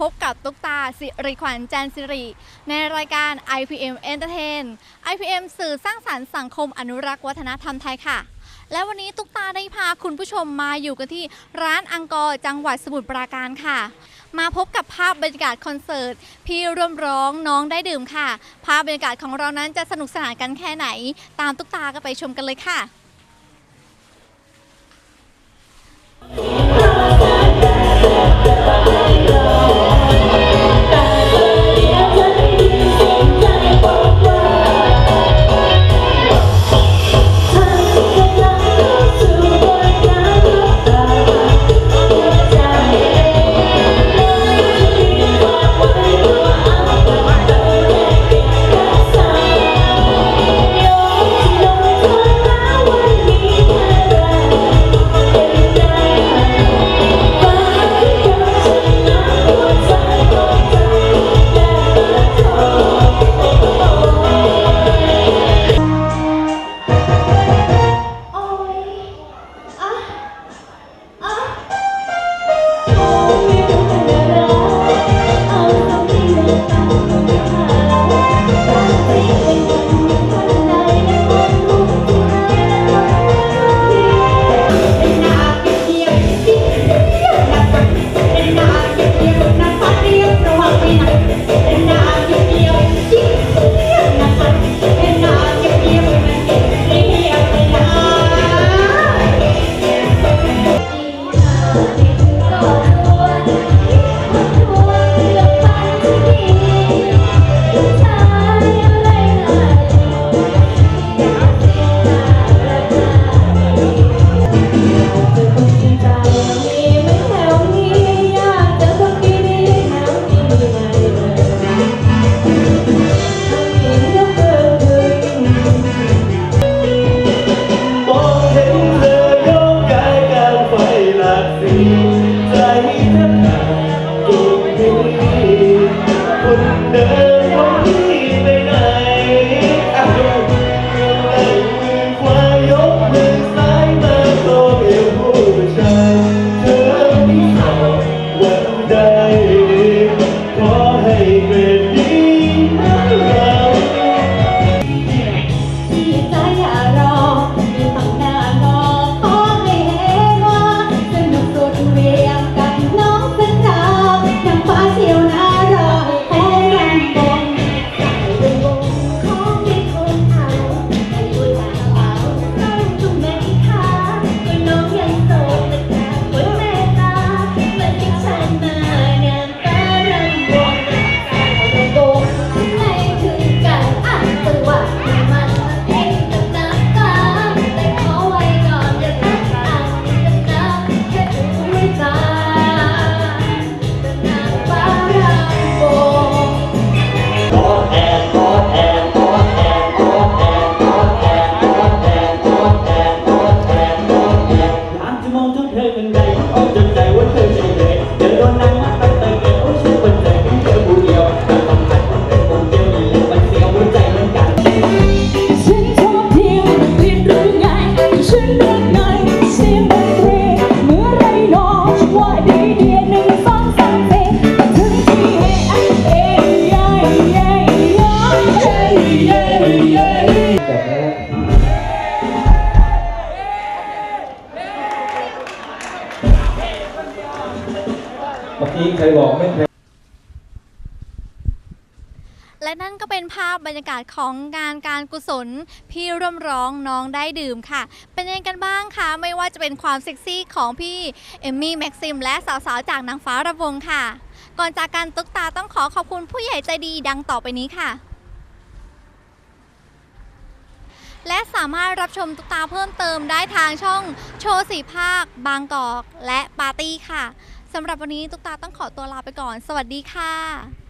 พบกับตุ๊กตาสิริขวัญจันสิริ ในรายการ IPM Entertain IPM สื่อสร้างสรรค์สังคมอนุรักษ์วัฒนธรรมไทยค่ะ และวันนี้ตุ๊กตาได้พาคุณผู้ชมมาอยู่กันที่ร้านอังกอร์จังหวัดสมุทรปราการค่ะ มาพบกับภาพบรรยากาศคอนเสิร์ต พี่ร่วมร้องน้องได้ดื่มค่ะ ภาพบรรยากาศของเรานั้นจะสนุกสนานกันแค่ไหน ตามตุ๊กตาก็ไปชมกันเลยค่ะ ค เมื่อกี้ใครบอกไม่เคยและนั่นก็เป็นภาพบรรยากาศของงานการกุศล พี่ร่วมร้องน้องได้ดื่มค่ะ เป็นยังไงกันบ้างคะไม่ว่าจะเป็นความเซ็กซี่ของพี่เอมมี่แม็กซิมและสาวๆ จากนางฟ้าระวงค่ะ ก่อนจากการตุ๊กตาต้องขอขอบคุณผู้ใหญ่ใจดีดังต่อไปนี้ค่ะ และสามารถรับชมตุ๊กตาเพิ่มเติมได้ทางช่องโชว์สีภาค บางกอก และปาร์ตี้ค่ะสำหรับวันนี้ตุ๊กตาต้องขอตัวลาไปก่อน สวัสดีค่ะ